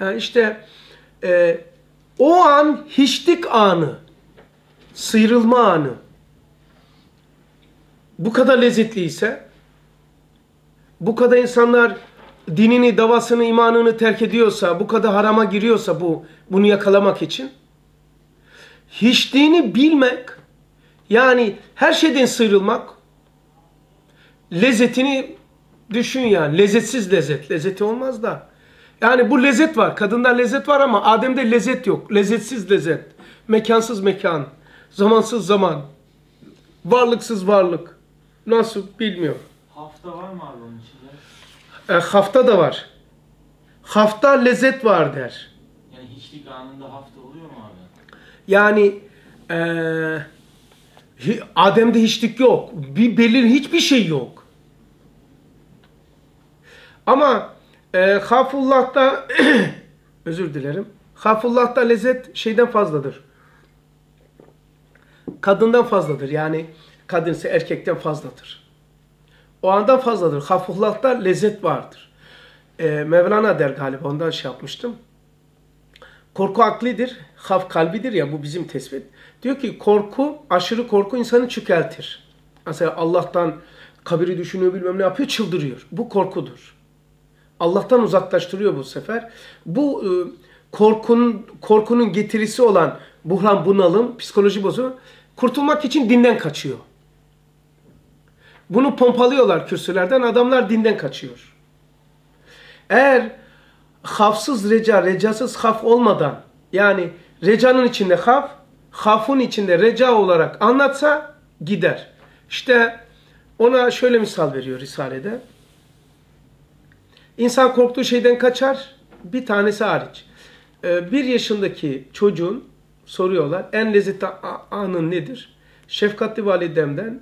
Ha işte e, o an hiçlik anı, sıyrılma anı bu kadar lezzetliyse, bu kadar insanlar dinini, davasını, imanını terk ediyorsa, bu kadar harama giriyorsa bu bunu yakalamak için hiçliğini bilmek yani her şeyden sıyrılmak lezzetini düşün yani. Lezzetsiz lezzet. Lezzeti olmaz da. Yani bu lezzet var. Kadında lezzet var ama Adem'de lezzet yok. Lezzetsiz lezzet. Mekansız mekan. Zamansız zaman. Varlıksız varlık. Nasıl bilmiyor. Hafta var mı abi onun içinde? E, hafta da var. Hafta lezzet var der. Yani hiçlik anında hafta oluyor mu abi? Yani e, Adem'de hiçlik yok. Bir belirli hiçbir şey yok. Ama e, Hafullah'ta özür dilerim. Hafullah'ta lezzet şeyden fazladır. Kadından fazladır. Yani kadınsa erkekten fazladır. O andan fazladır. Hafullah'ta lezzet vardır. E, Mevlana der galiba ondan şey yapmıştım. Korku aklidir, haf kalbidir ya bu bizim tespit. Diyor ki korku, aşırı korku insanı çökeltir. Mesela Allah'tan kabiri düşünüyor bilmem ne yapıyor çıldırıyor. Bu korkudur. Allah'tan uzaklaştırıyor bu sefer. Bu e, korkunun korkunun getirisi olan buhran, bunalım, psikoloji bozu kurtulmak için dinden kaçıyor. Bunu pompalıyorlar kürsülerden adamlar dinden kaçıyor. Eğer hafsız reca, recasız haf olmadan yani recanın içinde haf, hafın içinde reca olarak anlatsa gider. İşte ona şöyle misal veriyor Risale'de. İnsan korktuğu şeyden kaçar, bir tanesi hariç. Ee, bir yaşındaki çocuğun soruyorlar, en lezzetli anın nedir? Şefkatli validemden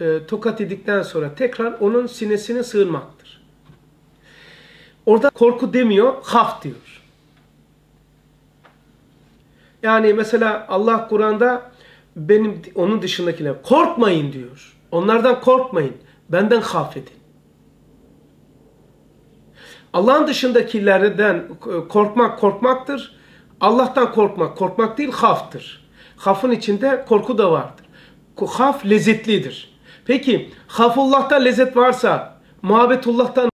e, tokat yedikten sonra tekrar onun sinesine sığınmaktır. Orada korku demiyor, haf diyor. Yani mesela Allah Kur'an'da benim onun dışındakiler korkmayın diyor. Onlardan korkmayın. Benden haf edin. Allah'ın dışındakilerden korkmak korkmaktır. Allah'tan korkmak korkmak değil haftır. Hafın içinde korku da vardır. Haf lezzetlidir. Peki hafullah'ta lezzet varsa muhabbetullah'tan